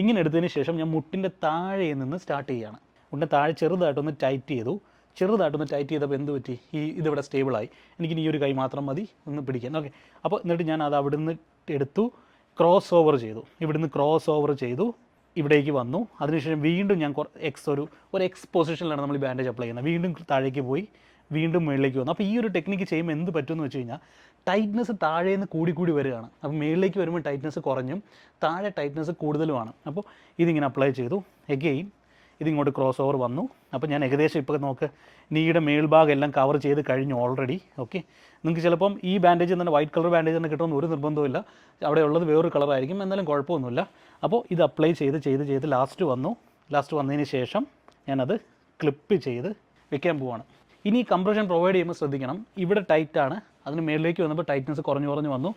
ഇങ്ങനെ എടുത്തതിന് ശേഷം ഞാൻ മുട്ടിന്റെ താഴെ നിന്ന് സ്റ്റാർട്ട് ചെയ്യുകയാണ് മുട്ടിന്റെ താഴെ ചെറുതായിട്ടൊന്ന് ടൈറ്റ് ചെയ്തു. ചെറുതായിട്ടൊന്ന് ടൈറ്റ് ചെയ്തപ്പോൾ എന്ത് പറ്റി? ഈ ഇതിവിടെ സ്റ്റേബിളായി എനിക്ക് ഈ ഒരു കൈ മാത്രം മതി ഒന്ന് പിടിക്കാൻ. ഓക്കെ അപ്പോൾ എന്നിട്ട് ഞാൻ അത് അവിടുന്ന് എടുത്തു ക്രോസ് ഓവർ ചെയ്തു. ഇവിടുന്ന് ക്രോസ് ഓവർ ചെയ്തു ഇവിടേക്ക് വന്നു. അതിനുശേഷം വീണ്ടും ഞാൻ എക്സ് ഒരു ഒരു എക്സ് പൊസിഷനിലാണ് നമ്മൾ ബാൻഡേജ് അപ്ലൈ ചെയ്യുന്നത്. വീണ്ടും താഴേക്ക് പോയി. വീണ്ടും മുകളിലേക്ക് വന്നു. അപ്പോൾ ഈ ഒരു ടെക്നിക്ക് ചെയ്യുമ്പോൾ എന്ത് പറ്റുമെന്ന് വെച്ച് കഴിഞ്ഞാൽ ടൈറ്റ്നസ് താഴേന്ന് കൂടി കൂടി വരികയാണ്. അപ്പോൾ മുകളിലേക്ക് വരുമ്പോൾ ടൈറ്റ്നസ് കുറഞ്ഞും താഴെ ടൈറ്റ്നസ് കൂടുതലുമാണ്. അപ്പോൾ ഇതിങ്ങനെ അപ്ലൈ ചെയ്തു. എഗെയിൻ ഇതിങ്ങോട്ട് ക്രോസ് ഓവർ വന്നു. അപ്പോൾ ഞാൻ ഏകദേശം ഇപ്പോൾ നോക്ക് നീയുടെ മേൽഭാഗം എല്ലാം കവർ ചെയ്ത് കഴിഞ്ഞു ഓൾറെഡി ഓക്കെ നിങ്ങൾക്ക് ചിലപ്പം ഈ ബാൻഡേജ് തന്നെ വൈറ്റ് കളർ ബാൻഡേജ് തന്നെ കിട്ടുമെന്ന് ഒരു നിർബന്ധമില്ല അവിടെ ഉള്ളത് വേറൊരു കളറായിരിക്കും എന്നാലും കുഴപ്പമൊന്നുമില്ല. അപ്പോൾ ഇത് അപ്ലൈ ചെയ്ത് ചെയ്ത് ചെയ്ത് ലാസ്റ്റ് വന്നു. ലാസ്റ്റ് വന്നതിന് ശേഷം ഞാനത് ക്ലിപ്പ് ചെയ്ത് വെക്കാൻ പോവാണ്. ഇനി കംപ്രഷൻ പ്രൊവൈഡ് ചെയ്യുമ്പോൾ ശ്രദ്ധിക്കണം. ഇവിടെ ടൈറ്റാണ് അതിന് മേളിലേക്ക് വന്നപ്പോൾ ടൈറ്റ്നസ് കുറഞ്ഞു കുറഞ്ഞു വന്നു.